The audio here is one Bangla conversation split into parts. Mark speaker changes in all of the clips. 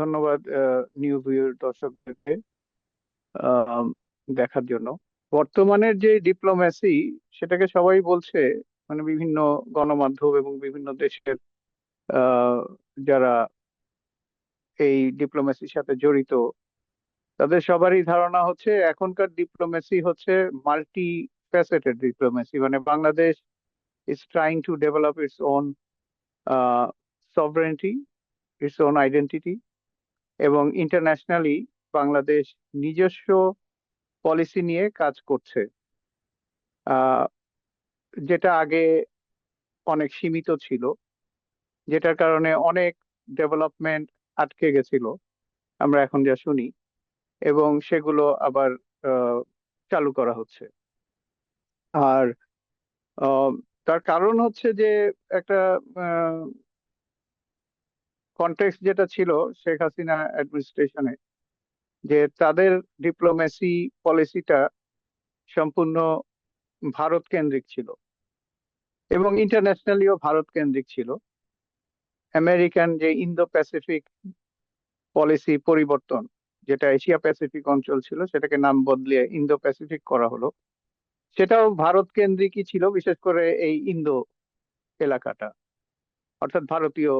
Speaker 1: ধন্যবাদ নিউ ভিউর দর্শকদেরকে দেখার জন্য। বর্তমানের যে ডিপ্লোম্যাসি সেটাকে সবাই বলছে মানে বিভিন্ন গণমাধ্যম এবং বিভিন্ন দেশের যারা এই ডিপ্লোম্যাসির সাথে জড়িত তাদের সবারই ধারণা হচ্ছে এখনকার ডিপ্লোম্যাসি হচ্ছে মাল্টি ফ্যাসেটেড ডিপ্লোম্যাসি মানে Bangladesh is trying to develop its own uh, its own identity এবং ইন্টারন্যাশনালি বাংলাদেশ নিজস্ব পলিসি নিয়ে কাজ করছে। যেটা আগে অনেক সীমিত ছিল, যেটার কারণে অনেক ডেভেলপমেন্ট আটকে গেছিল, আমরা এখন যা শুনি, এবং সেগুলো আবার চালু করা হচ্ছে। আর তার কারণ হচ্ছে যে একটা কনটেক্সট যেটা ছিল শেখ হাসিনা অ্যাডমিনিস্ট্রেশনে যে তাদের ডিপ্লোমেসি পলিসিটা সম্পূর্ণ ভারত কেন্দ্রিক ছিল এবং ইন্টারন্যাশনালিও ভারত কেন্দ্রিক ছিল। আমেরিকান যে ইন্দো প্যাসিফিক পলিসি পরিবর্তন, যেটা এশিয়া প্যাসিফিক অঞ্চল ছিল, সেটাকে নাম বদলিয়ে ইন্দো প্যাসিফিক করা হলো, সেটাও ভারত কেন্দ্রিকই ছিল, বিশেষ করে এই ইন্দো এলাকাটা, অর্থাৎ ভারতীয়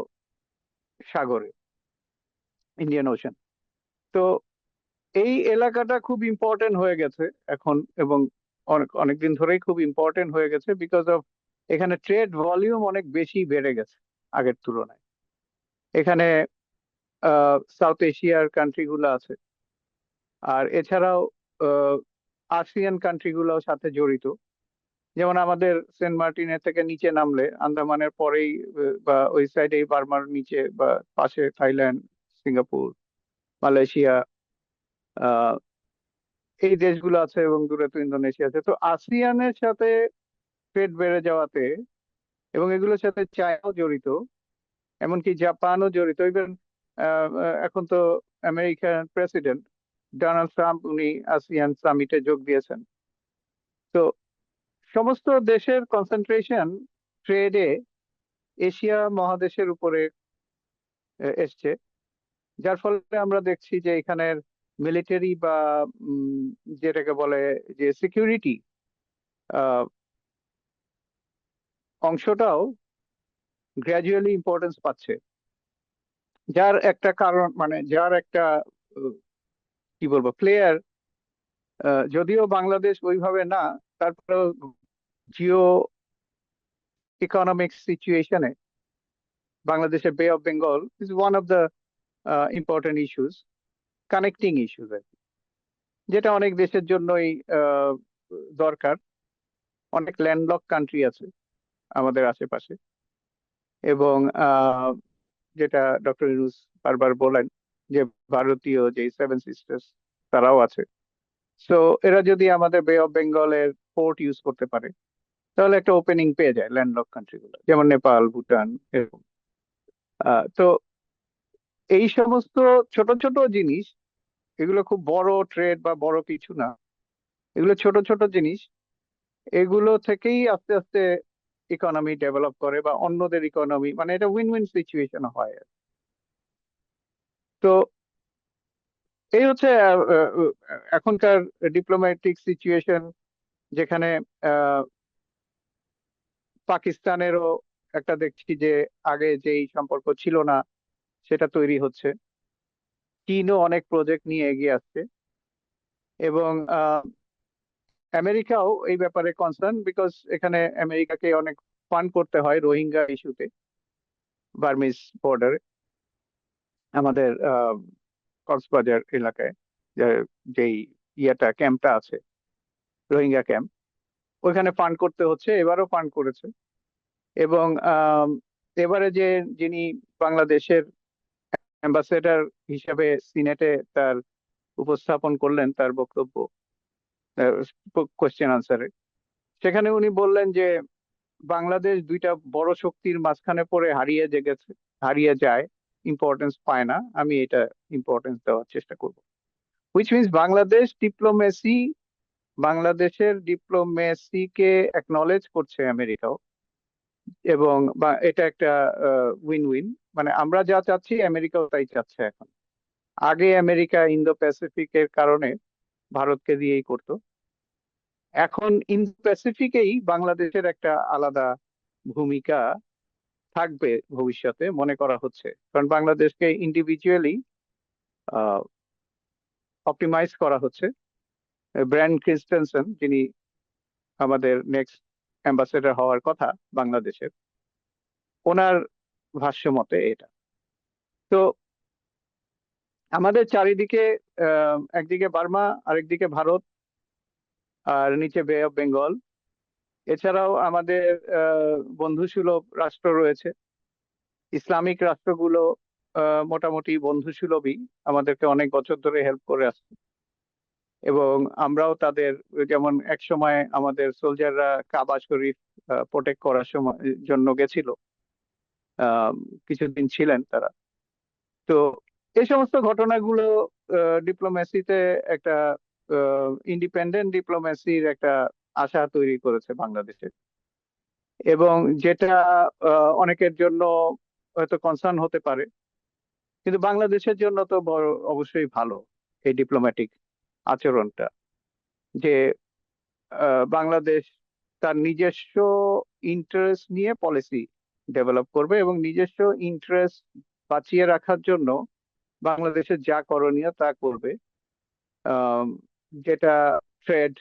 Speaker 1: সাগরে ইন্ডিয়ান ওশান তো এই এলাকাটা খুব ইম্পর্টেন্ট হয়ে গেছে এখন এবং অনেক, অনেকদিন ধরেই খুব ইম্পর্টেন্ট হয়ে গেছে বিকজ অফ এখানে ট্রেড ভলিউম অনেক বেশি বেড়ে গেছে আগের তুলনায়। এখানে সাউথ এশিয়ার কান্ট্রিগুলো আছে। আর এছাড়াও আসিয়ান কান্ট্রিগুলোর সাথে জড়িত। যেমন আমাদের সেন্ট মার্টিনের থেকে নিচে নামলে, আন্দামানের পরেই বা ওই সাইডেই বার্মার নিচে বা পাশে থাইল্যান্ড, সিঙ্গাপুর, মালয়েশিয়া এই দেশগুলো আছে এবং দূরে তো ইন্দোনেশিয়া আছে। তো আসিয়ানের সাথে ট্রেড বেড়ে যাওয়াতে এবং এগুলোর সাথে চায়নাও জড়িত, এমনকি জাপানও জড়িত। ইভেন এখন তো আমেরিকান প্রেসিডেন্ট ডোনাল্ড ট্রাম্প উনি আসিয়ান সামিটে যোগ দিয়েছেন। তো সমস্ত দেশের কনসেন্ট্রেশন ট্রেডে এশিয়া মহাদেশের উপরে এসছে। যার ফলে আমরা দেখছি যে এখানের মিলিটারি বা যেটাকে বলে যে সিকিউরিটি অংশটাও গ্র্যাজুয়ালি ইম্পর্টেন্স পাচ্ছে। যার একটা কারণ মানে যার একটা কি বলব প্লেয়ার যদিও বাংলাদেশ ওইভাবে না, তারপরেও জিও ইকোনমিক সিচুয়েশনে বাংলাদেশের Bay of Bengal is one of the important issues connecting issues আর যেটা অনেক দেশের জন্যই দরকার। অনেক ল্যান্ডলক কান্ট্রি আছে আমাদের আশেপাশে। এবং যেটা ডক্টর ইউনুস বারবার বলেন যে ভারতীয় যে সেভেন সিস্টার্স তারাও আছে। সো এরা যদি আমাদের বে অফ বেঙ্গলের পোর্ট ইউজ করতে পারে তাহলে একটা ওপেনিং পেয়ে যায় ল্যান্ডলক কান্ট্রিগুলো যেমন নেপাল, ভুটান, এরকম তো এই সমস্ত ছোট ছোট জিনিস, এগুলো খুব বড় ট্রেড বা বড় কিছু না, এগুলো ছোট ছোট জিনিস, এগুলো থেকেই আস্তে আস্তে ইকোনমি ডেভেলপ করে বা অন্যদের ইকোনমি মানে এটা উইন উইন সিচুয়েশন হয়। তো এই হচ্ছে এখনকার ডিপ্লোম্যাটিক সিচুয়েশন যেখানে পাকিস্তানেরও একটা দেখছি যে আগে যেই সম্পর্ক ছিল না, সেটা তৈরি হচ্ছে। চীনও অনেক প্রজেক্ট নিয়ে এগিয়ে আসছে। এবং আমেরিকাও এই ব্যাপারে কনসার্ন বিকজ এখানে আমেরিকাকে অনেক ফান্ড করতে হয় রোহিঙ্গা ইস্যুতে বার্মিস বর্ডারে আমাদের কক্সবাজার এলাকায় যেই ইয়েটা ক্যাম্পটা আছে, রোহিঙ্গা ক্যাম্প ওইখানে ফান্ড করতে হচ্ছে, এবারও ফান্ড করেছে। এবং এবারে যে যিনি বাংলাদেশের অ্যাম্বাসেডর হিসাবে সিনেটে তার উপস্থাপন করলেন, তার বক্তব্য কোয়েশ্চেন আনসারে সেখানে উনি বললেন যে, বাংলাদেশ দুইটা বড় শক্তির মাঝখানে পড়ে হারিয়ে যে গেছে হারিয়ে যায় ইম্পর্টেন্স পায় না, আমি এটা ইম্পর্টেন্স দেওয়ার চেষ্টা করব। হুইচ মিনস বাংলাদেশ ডিপ্লোমেসি বাংলাদেশের ডিপ্লোমেসিকে অ্যাকনলেজ করছে আমেরিকাও এবং এটা একটা উইন উইন মানে আমরা যা চাচ্ছি আমেরিকাও তাই চাচ্ছে এখন। আগে আমেরিকা ইন্দো প্যাসিফিকের কারণে ভারতকে দিয়েই করতো। এখন ইন্দো প্যাসিফিকেই বাংলাদেশের একটা আলাদা ভূমিকা থাকবে ভবিষ্যতে মনে করা হচ্ছে। কারণ বাংলাদেশকে ইন্ডিভিজুয়ালি অপটিমাইজ করা হচ্ছে। ব্র্যান্ড ক্রিস্টেনসন, যিনি আমাদের নেক্সট অ্যাম্বাসেডর হওয়ার কথা বাংলাদেশের, ওনার ভাষ্য মতে এটা। তো আমাদের চারিদিকে একদিকে বার্মা, আরেকদিকে ভারত, আর নিচে বে অফ বেঙ্গল এছাড়াও আমাদের বন্ধুসুলভ রাষ্ট্র রয়েছে। ইসলামিক রাষ্ট্রগুলো মোটামুটি বন্ধুসুলভই। আমাদেরকে অনেক বছর ধরে হেল্প করে আসছে। এবং আমরাও তাদের যেমন এক সময় আমাদের সোলজাররা কাবা শরীফ প্রোটেক্ট করার সময়, জন্য গেছিল। কিছুদিন ছিলেন তারা। তো এই সমস্ত ঘটনাগুলো ডিপ্লোমেসিতে একটা ইন্ডিপেন্ডেন্ট ডিপ্লোমেসির একটা আশা তৈরি করেছে বাংলাদেশে। এবং যেটা অনেকের জন্য হয়তো কনসার্ন হতে পারে। কিন্তু বাংলাদেশের জন্য তো বড়, অবশ্যই ভালো এই ডিপ্লোম্যাটিক আচরণটা যে বাংলাদেশ তার নিজস্ব ইন্টারেস্ট নিয়ে পলিসি ডেভেলপ করবে এবং নিজস্ব ইন্টারেস্ট বাঁচিয়ে রাখার জন্য বাংলাদেশের যা করণীয় তা করবে। যেটা ট্রেড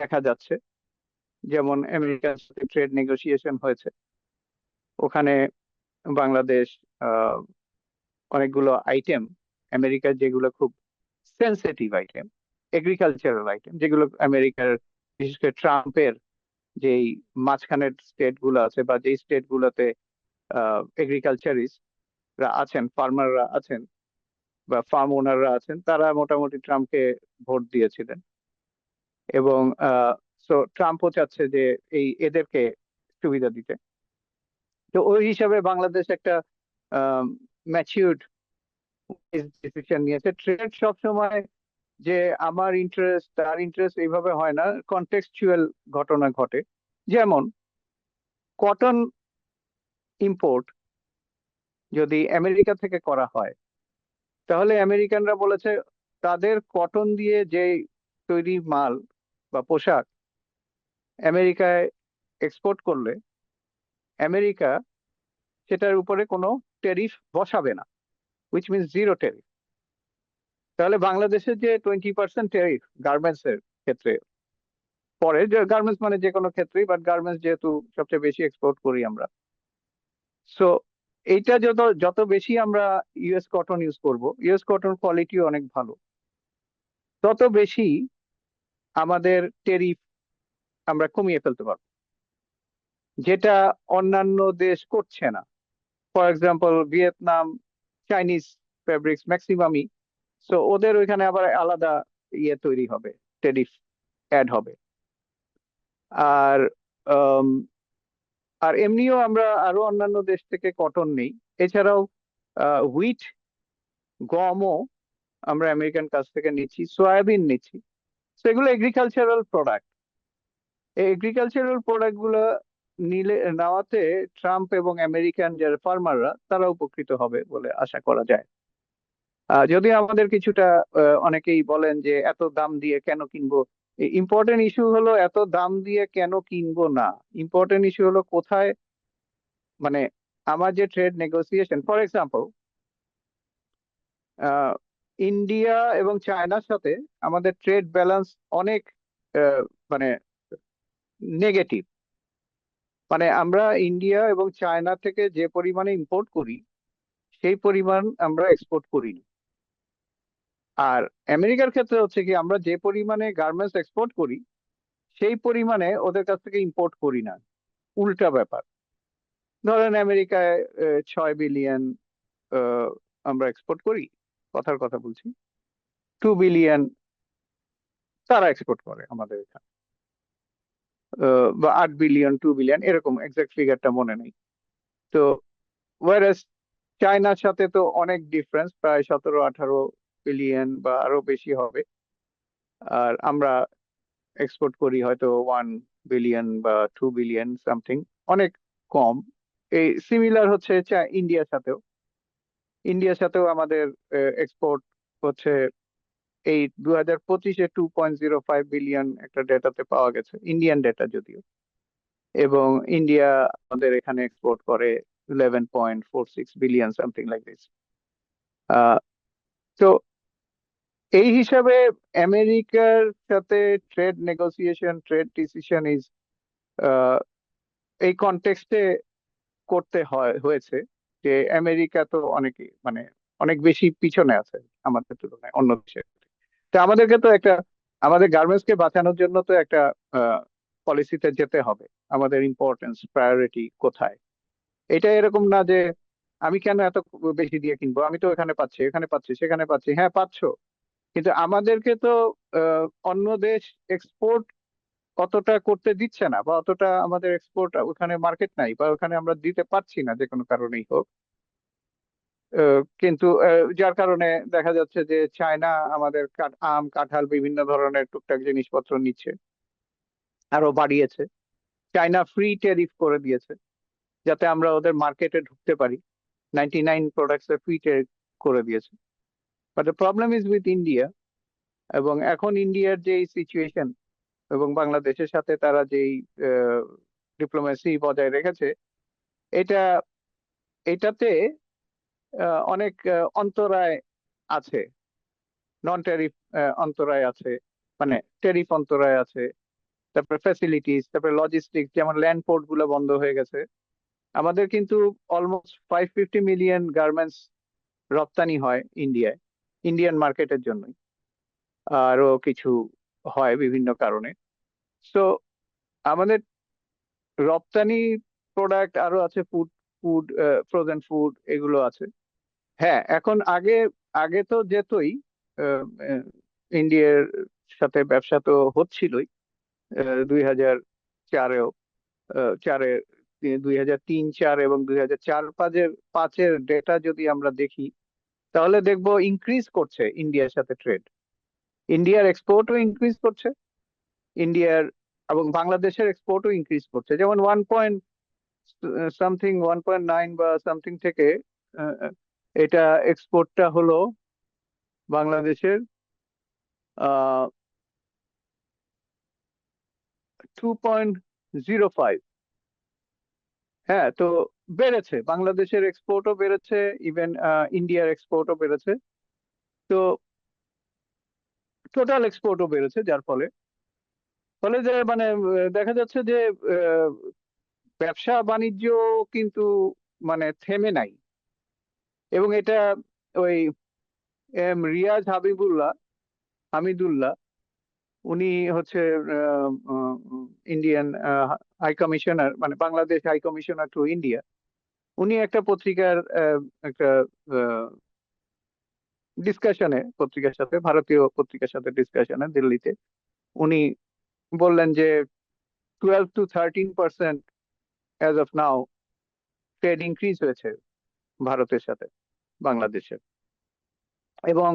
Speaker 1: দেখা যাচ্ছে, যেমন আমেরিকার সাথে ট্রেড নেগোসিয়েশন হয়েছে। ওখানে বাংলাদেশ অনেকগুলো আইটেম আমেরিকার যেগুলো খুব সেন্সিটিভ আইটেম এগ্রিকালচারাল আইটেম যেগুলো আমেরিকার, বিশেষ করে ট্রাম্পের যেই মাঝখানের স্টেটগুলো আছে বা যেই স্টেট গুলোতে এগ্রিকালচারিস্টরা আছেন ফার্মাররা আছেন বা ফার্ম ওনাররা আছেন, তারা মোটামুটি ট্রাম্পকে ভোট দিয়েছিলেন। এবং সো ট্রাম্পও চাচ্ছে যে এই এদেরকে সুবিধা দিতে। তো ওই হিসাবে বাংলাদেশ একটা ম্যাচিউরড ডিসিশন নিয়েছে ট্রেড সবসময় যে আমার ইন্টারেস্ট তার ইন্টারেস্ট এইভাবে হয় না। কন্টেক্সচুয়াল ঘটনা ঘটে। যেমন কটন ইম্পোর্ট যদি আমেরিকা থেকে করা হয়, তাহলে আমেরিকানরা বলেছে, তাদের কটন দিয়ে যে তৈরি মাল বা পোশাক আমেরিকায় এক্সপোর্ট করলে, আমেরিকা সেটার উপরে কোনো ট্যারিফ বসাবে না। উইচ মিনস জিরো ট্যারিফ তাহলে বাংলাদেশের যে টোয়েন্টি পার্সেন্ট ট্যারিফ গার্মেন্টস এর ক্ষেত্রে, পরে গার্মেন্টস মানে যে কোনো ক্ষেত্রেই বাট গার্মেন্টস যেহেতু সবচেয়ে বেশি এক্সপোর্ট করি আমরা। সো এইটা যত যত বেশি আমরা ইউএস কটন ইউজ করব ইউএস কটন কোয়ালিটি অনেক ভালো। তত বেশি আমাদের টেরিফ আমরা কমিয়ে ফেলতে পারব। যেটা অন্যান্য দেশ করছে না। For example Vietnam Chinese fabrics ম্যাক্সিমামই সো ওদের ওইখানে আবার আলাদা ইয়ে তৈরি হবে টেরিফ অ্যাড হবে। আর আর এমনিও আমরা আরও অন্যান্য দেশ থেকে কটন নেই। এছাড়াও হুইট গমও আমরা আমেরিকান কাছ থেকে নিচ্ছি সয়াবিন নিচ্ছি। সেগুলো এগ্রিকালচারাল প্রোডাক্ট এই এগ্রিকালচারাল প্রোডাক্টগুলো নিলে, নেওয়াতে ট্রাম্প এবং আমেরিকান যারা ফার্মাররা, তারা উপকৃত হবে বলে আশা করা যায়। যদিও আমাদের কিছুটা অনেকেই বলেন যে এত দাম দিয়ে কেন কিনবো? ইম্পর্টেন্ট ইস্যু হলো এত দাম দিয়ে কেন কিনবো না? ইম্পর্টেন্ট ইস্যু হলো কোথায় মানে আমার যে trade negotiation for example India এবং চায়নার সাথে আমাদের ট্রেড ব্যালেন্স অনেক মানে নেগেটিভ মানে আমরা ইন্ডিয়া এবং চায়না থেকে যে পরিমাণে ইম্পোর্ট করি, সেই পরিমাণ আমরা এক্সপোর্ট করি না। আর আমেরিকার ক্ষেত্রে হচ্ছে কি, আমরা যে পরিমাণে গার্মেন্টস এক্সপোর্ট করি, সেই পরিমাণে ওদের কাছ থেকে ইম্পোর্ট করি না। উল্টা ব্যাপার। ধরেন আমেরিকায় ছয় বিলিয়ন আমরা এক্সপোর্ট করি, কথার কথা বলছি। টু বিলিয়ন তারা এক্সপোর্ট করে আমাদের এখানে। বা আট বিলিয়ন টু বিলিয়ন এরকম এক্সাক্ট ফিগারটা মনে নেই। তো ওয়ারাস চায়নার সাথে তো অনেক ডিফারেন্স প্রায় সতেরো, আঠারো বিলিয়ন বা আরও বেশি হবে। আর আমরা এক্সপোর্ট করি হয়তো ওয়ান বিলিয়ন বা টু বিলিয়ন সামথিং অনেক কম। এই সিমিলার হচ্ছে ইন্ডিয়ার সাথেও। ইন্ডিয়ার সাথেও আমাদের এক্সপোর্ট হচ্ছে এই দু হাজার পঁচিশে two point zero five billion একটা ডেটাতে পাওয়া গেছে ইন্ডিয়ান ডেটা যদিও। এবং ইন্ডিয়া আমাদের এখানে এক্সপোর্ট করে eleven point four six billion something like this তো এই হিসাবে আমেরিকার সাথে trade negotiation trade decision is এই কনটেক্সটে করতে হয়, হয়েছে যে আমেরিকা তো অনেক মানে অনেক বেশি পিছনে আছে আমাদের তুলনায়, অন্য দেশের তো আমাদেরকে তো একটা, আমাদের গার্মেন্টস কে বাঁচানোর জন্য তো একটা পলিসিতে যেতে হবে। আমাদের ইম্পর্টেন্স প্রায়োরিটি কোথায়? এটা এরকম না যে, আমি কেন এত বেশি দিয়ে কিনবো? আমি তো এখানে পাচ্ছি এখানে পাচ্ছি, সেখানে পাচ্ছি। হ্যাঁ পাচ্ছ। কিন্তু আমাদেরকে তো অন্য দেশ এক্সপোর্ট অতটা করতে দিচ্ছে না, বা অতটা আমাদের এক্সপোর্ট ওখানে মার্কেট নাই, বা ওখানে আমরা দিতে পারছি না, যে কোনো কারণেই হোক। কিন্তু যার কারণে দেখা যাচ্ছে যে চায়না আমাদের আম, কাঁঠাল বিভিন্ন ধরনের টুকটাক জিনিসপত্র নিচ্ছে আরও বাড়িয়েছে। চায়না ফ্রি টেরিফ করে দিয়েছে যাতে আমরা ওদের মার্কেটে ঢুকতে পারি। Ninety nine products free tariff করে দিয়েছে। But the problem is with India এবং এখন ইন্ডিয়ার যে সিচুয়েশন এবং বাংলাদেশের সাথে তারা যেই ডিপ্লোমেসি বজায় রেখেছে, এটা, এটাতে অনেক অন্তরায় আছে। নন ট্যারিফ অন্তরায় আছে মানে ট্যারিফ অন্তরায় আছে। তারপরে ফ্যাসিলিটিস তারপরে লজিস্টিক যেমন ল্যান্ড পোর্টগুলো বন্ধ হয়ে গেছে। আমাদের কিন্তু almost five fifty million garments রপ্তানি হয় ইন্ডিয়ায় ইন্ডিয়ান মার্কেটের জন্যই। আরও কিছু হয় বিভিন্ন কারণে। সো আমাদের রপ্তানি প্রোডাক্ট আরও আছে ফুড ফুড ফ্রোজেন ফুড এগুলো আছে। হ্যাঁ এখন আগে আগে তো যেতই ইন্ডিয়ার সাথে ব্যবসা তো হচ্ছিলই দুই হাজার চারেও চারে, দুই হাজার তিন চার এবং দুই হাজার চার পাঁচের পাঁচের ডেটা যদি আমরা দেখি, তাহলে দেখব ইনক্রিজ করছে ইন্ডিয়ার সাথে ট্রেড ইন্ডিয়ার এক্সপোর্টও ইনক্রিজ করছে, ইন্ডিয়ার এবং বাংলাদেশের এক্সপোর্টও ইনক্রিজ করছে। যেমন one point something one point nine বা সামথিং থেকে এটা এক্সপোর্টটা হলো বাংলাদেশের টু পয়েন্ট জিরো ফাইভ হ্যাঁ তো বেড়েছে, বাংলাদেশের এক্সপোর্টও বেড়েছে ইভেন ইন্ডিয়ার এক্সপোর্টও বেড়েছে। তো টোটাল এক্সপোর্টও বেড়েছে, যার ফলে। ফলে যে মানে দেখা যাচ্ছে যে ব্যবসা বাণিজ্য কিন্তু মানে থেমে নাই। এবং এটা ওই, এম, রিয়াজ হাবিবুল্লাহ, হামিদুল্লাহ, উনি হচ্ছে ইন্ডিয়ান হাই কমিশনার মানে Bangladesh high commissioner to India উনি একটা পত্রিকার একটা ডিসকাশনে পত্রিকার সাথে, ভারতীয় পত্রিকার সাথে ডিসকাশনে দিল্লিতে, উনি বললেন যে twelve to thirteen percent as of now trade increase হয়েছে ভারতের সাথে। বাংলাদেশের। এবং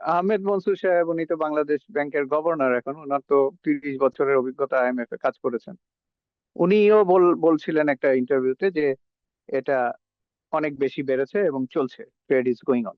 Speaker 1: আহমেদ মনসুর সাহেব, উনি তো বাংলাদেশ ব্যাংকের গভর্নর এখন ওনার তো তিরিশ বছরের অভিজ্ঞতা আইএমএফ এ কাজ করেছেন। উনিও বলছিলেন একটা ইন্টারভিউতে যে এটা অনেক বেশি বেড়েছে এবং চলছে, ট্রেড ইজ গোয়িং অন।